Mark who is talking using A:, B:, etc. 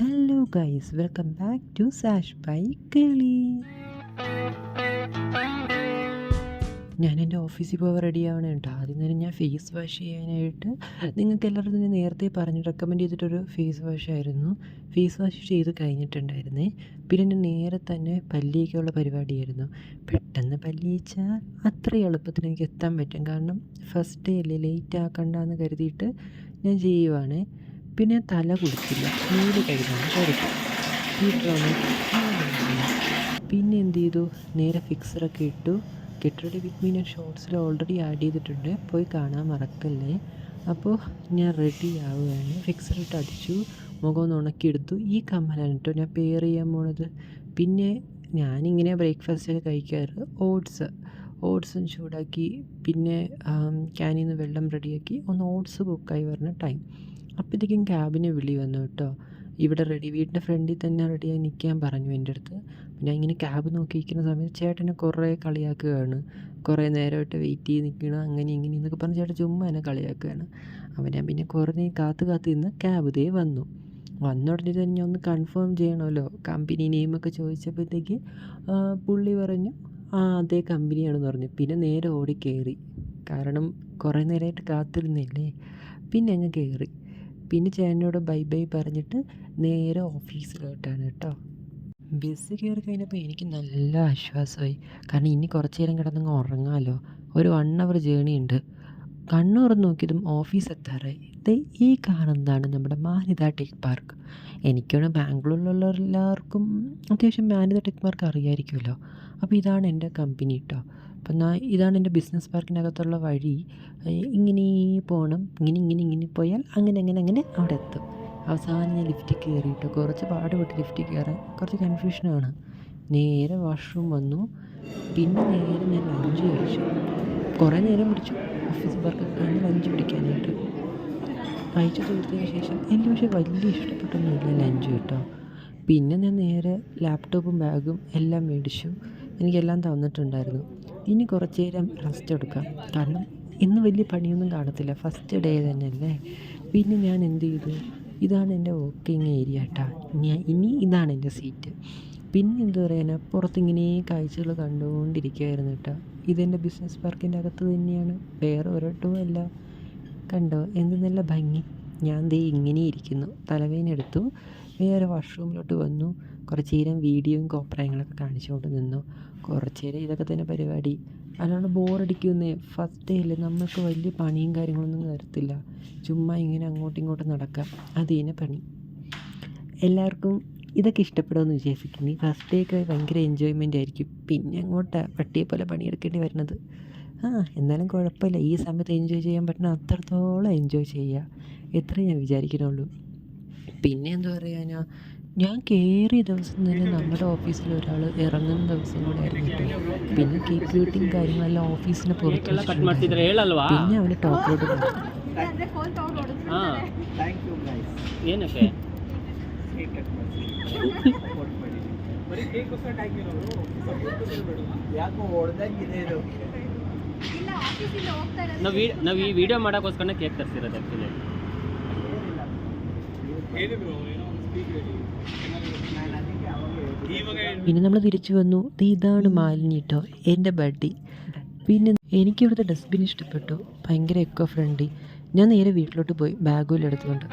A: Hello guys welcome back to Sash by കിളി ഞാൻ എന്റെ ഓഫീസിൽ പോകാൻ റെഡിയാവണം കേട്ടോ. ആദ്യം തന്നെ ഞാൻ ഫേസ് വാഷ് ചെയ്യാനായിട്ട് നിങ്ങൾക്ക് എല്ലാവരും ഞാൻ നേരത്തെ പറഞ്ഞ് റെക്കമെൻഡ് ചെയ്തിട്ടൊരു ഫേസ് വാഷ് ആയിരുന്നു. ഫേസ് വാഷ് ചെയ്ത് കഴിഞ്ഞിട്ടുണ്ടായിരുന്നേ. പിന്നെ എന്റെ നേരെ തന്നെ പല്ലിയൊക്കെയുള്ള പരിപാടിയായിരുന്നു. പെട്ടെന്ന് പല്ലിയിച്ചാൽ അത്ര എളുപ്പത്തിൽ എനിക്ക് എത്താൻ പറ്റും. കാരണം ഫസ്റ്റ് ഡേ അല്ലേ ലേറ്റ് ആക്കണ്ടെന്ന് കരുതിയിട്ട് ഞാൻ ചെയ്യുവാണേ. പിന്നെ തല കുടിക്കില്ല നീൽ കഴിഞ്ഞാണ് കഴുകി പിന്നെ എന്ത് ചെയ്തു? നേരെ ഫിക്സറൊക്കെ ഇട്ടു. റെഡി വിത്ത് മീ ഷോർട്സിൽ ഓൾറെഡി ആഡ് ചെയ്തിട്ടുണ്ട്. പോയി കാണാൻ മറക്കല്ലേ. അപ്പോൾ ഞാൻ റെഡി ആവുകയാണ്. ഫിക്സർ ഇട്ട് അടിച്ചു. മുഖം ഒന്ന് ഉണക്കിയെടുത്തു ഈ കമ്മലാണ് കേട്ടോ ഞാൻ പെയർ ചെയ്യാൻ പോണത്. പിന്നെ ഞാനിങ്ങനെ ബ്രേക്ക്ഫാസ്റ്റൊക്കെ കഴിക്കാറ്. ഓട്സ് ഓട്സും ചൂടാക്കി. പിന്നെ ക്യാനിൽ നിന്ന് വെള്ളം റെഡിയാക്കി ഒന്ന് ഓട്സ് കുക്കായി വരുന്ന ടൈം അപ്പോഴത്തേക്കും ക്യാബിന് വിളി വന്നു കേട്ടോ. ഇവിടെ റെഡി വീടിന്റെ ഫ്രണ്ടിൽ തന്നെ റെഡിയായി നിൽക്കാൻ പറഞ്ഞു എന്റെ അടുത്ത്. ഞാൻ ഇങ്ങനെ ക്യാബ് നോക്കിയിരിക്കുന്ന സമയത്ത് ചേട്ടനെ കുറേ കളിയാക്കുകയാണ്. കുറേ നേരമായിട്ട് വെയിറ്റ് ചെയ്ത് നിൽക്കണം അങ്ങനെ ഇങ്ങനെ എന്നൊക്കെ പറഞ്ഞ് ചേട്ടൻ ചുമ്മാ എന്നെ കളിയാക്കുകയാണ്. അപ്പം ഞാൻ പിന്നെ കുറേ നേരം കാത്തു കാത്ത് നിന്ന് ക്യാബ് ദേ വന്നു. വന്ന ഉടനെ തന്നെ ഒന്ന് കൺഫേം ചെയ്യണമല്ലോ. കമ്പനി നെയിമൊക്കെ ചോദിച്ചപ്പോഴത്തേക്ക് പുള്ളി പറഞ്ഞു ആ അതേ കമ്പനിയാണെന്ന് പറഞ്ഞു. പിന്നെ നേരെ ഓടി കയറി. കാരണം കുറേ നേരമായിട്ട് കാത്തിരുന്നില്ലേ? പിന്നെ അങ്ങ് കയറി. പിന്നെ ചേട്ടനോട് ബൈ ബൈ പറഞ്ഞിട്ട് നേരെ ഓഫീസിലോട്ടാണ് കേട്ടോ. ബസ് കയറി കഴിഞ്ഞപ്പോൾ എനിക്ക് നല്ല ആശ്വാസമായി. കാരണം ഇനി കുറച്ച് നേരം കിടന്നങ്ങ് ഉറങ്ങാമല്ലോ ഒരു വൺ അവർ ജേണി ഉണ്ട്. കണ്ണു തുറന്ന് നോക്കിയതും ഓഫീസ് എത്താറായി. ദേ ഈ കാണുന്നതാണ് നമ്മുടെ മാനിത ടെക് പാർക്ക് എനിക്കാണ് ബാംഗ്ലൂരിലുള്ള എല്ലാവർക്കും അത്യാവശ്യം മാനിത ടെക് പാർക്ക് അറിയാമായിരിക്കുമല്ലോ അപ്പോൾ ഇതാണ് എന്റെ കമ്പനി കേട്ടോ അപ്പം എന്നാൽ ഇതാണ് എന്റെ ബിസിനസ് പാർക്കിനകത്തുള്ള വഴി. ഇങ്ങനെ പോകണം ഇങ്ങനെ ഇങ്ങനെ ഇങ്ങനെ പോയാൽ അങ്ങനെ അങ്ങനെ അങ്ങനെ അവിടെ എത്തും. അവസാനം ഞാൻ ലിഫ്റ്റിൽ കയറിയിട്ട്. കുറച്ച് പാടുപെട്ട് ലിഫ്റ്റിൽ കയറാൻ കുറച്ച് കൺഫ്യൂഷനാണ് നേരെ വാഷ്റൂം വന്നു. പിന്നെ നേരെ ഞാൻ ലഞ്ച് കഴിച്ചു. കുറേ നേരം പിടിച്ചു. ഓഫീസ് വർക്ക് കഴിഞ്ഞ് ലഞ്ച് പിടിക്കാനായിട്ട്. കഴിച്ചു തീർത്തതിന് ശേഷം എനിക്ക് പക്ഷേ വലിയ ഇഷ്ടപ്പെട്ടൊന്നുമില്ല ലഞ്ച് കേട്ടോ. പിന്നെ ഞാൻ നേരെ ലാപ്ടോപ്പും ബാഗും എല്ലാം മേടിച്ചു. എനിക്കെല്ലാം തന്നിട്ടുണ്ടായിരുന്നു. ഇനി കുറച്ച് നേരം റെസ്റ്റ് എടുക്കാം. കാരണം ഇന്ന് വലിയ പണിയൊന്നും കാണത്തില്ല. ഫസ്റ്റ് ഡേ തന്നെയല്ലേ? പിന്നെ ഞാൻ എന്ത് ചെയ്തു? ഇതാണ് എന്റെ വർക്കിംഗ് ഏരിയ കേട്ടോ ഞാൻ ഇനി ഇതാണ് എന്റെ സീറ്റ് പിന്നെ എന്താ പറയാനാ? പുറത്തിങ്ങനെ കാഴ്ചകൾ കണ്ടുകൊണ്ടിരിക്കുകയായിരുന്നു കേട്ടോ ഇതെന്റെ ബിസിനസ് പാർക്കിന്റെ അകത്ത് തന്നെയാണ്. വേറെ ഒരിടത്തും അല്ല. കണ്ടോ? എന്ത് നല്ല ഭംഗി. ഞാൻ ദേ ഇങ്ങനെ ഇരിക്കുന്നു. തലവേനെടുത്തു വേറെ വാഷ്റൂമിലോട്ട് വന്നു. കുറച്ച് നേരം വീഡിയോയും കോപ്രായങ്ങളൊക്കെ കാണിച്ചുകൊണ്ട് നിന്നു. കുറച്ച് നേരം ഇതൊക്കെ തന്നെ പരിപാടി. അല്ലാണ്ട് ബോറടിക്കുന്നേ. ഫസ്റ്റ് ഡേ അല്ലേ? നമുക്ക് വലിയ പണിയും കാര്യങ്ങളൊന്നും വരത്തില്ല ചുമ്മാ ഇങ്ങനെ അങ്ങോട്ടും ഇങ്ങോട്ടും നടക്കാം. അതേനെ പണി. എല്ലാവർക്കും ഇതൊക്കെ ഇഷ്ടപ്പെടുമെന്ന് വിചാരിക്കുന്നു. ഫസ്റ്റ് ഡേ ഒക്കെ ഭയങ്കര എൻജോയ്മെന്റ് ആയിരിക്കും. പിന്നെ അങ്ങോട്ടാണ് പട്ടിയെ പോലെ പണിയെടുക്കേണ്ടി വരുന്നത്. ആ എന്നാലും കുഴപ്പമില്ല. ഈ സമയത്ത് എൻജോയ് ചെയ്യാൻ പറ്റുന്ന അത്രത്തോളം എൻജോയ് ചെയ്യുക. എത്ര ഞാൻ വിചാരിക്കുന്നുള്ളൂ. പിന്നെ എന്താ പറയാനാ? ഞാൻ കയറിയ ദിവസം തന്നെ നമ്മുടെ ഓഫീസിൽ ഒരാൾ ഇറങ്ങുന്ന ദിവസം കൂടെ ആയിരുന്നു കേട്ടോ പിന്നെ കീപ്പ് ബ്യൂട്ടിങ് കാര്യങ്ങളെല്ലാം ഓഫീസിന് പുറത്ത്
B: ಮಾಡ್ತಿದ್ರೆ ಹೇಳಲ್ವಾ
A: പിന്നെ അവന് ടോപ്പിലോട്ട് പോയി
B: ಹಾ
C: ಥ್ಯಾಂಕ್ ಯು ಗೈಸ್
B: ಏನಕ್ಕೆ
C: ಬರೀ ಕೇಕ್ಗೋಸ್ಕರ ಟ್ಯಾಂಕ್ ಇರೋದು ಯಾಕೋ ಹೊಡೆದಂಗಿದೆ ಇದು
D: ಇಲ್ಲ ಆಫೀಸಿಂದ ಹೋಗ್ತಾ ಇರೋದು
B: ನಾವು ನಾವು ಈ ವಿಡಿಯೋ ಮಾಡೋಕ್ಕೋಸ್ಕರ ಕೇಕ್ ತರಿಸಿರೋದು ಆ್ಯಕ್ಚುಲಿ
C: ನಾನು ಅದಕ್ಕೆ ಅವಾಗ
A: പിന്നെ നമ്മൾ തിരിച്ചു വന്നു. ഇതാണ് മാലിന്യ കേട്ടോ എന്റെ ബഡ്ഡി. പിന്നെ എനിക്കിവിടുത്തെ ഡസ്റ്റ്ബിൻ ഇഷ്ടപ്പെട്ടു. ഭയങ്കര എക്കോ ഫ്രണ്ട്ലി ഞാൻ നേരെ വീട്ടിലോട്ട് പോയി ബാഗും എടുത്തുകൊണ്ട്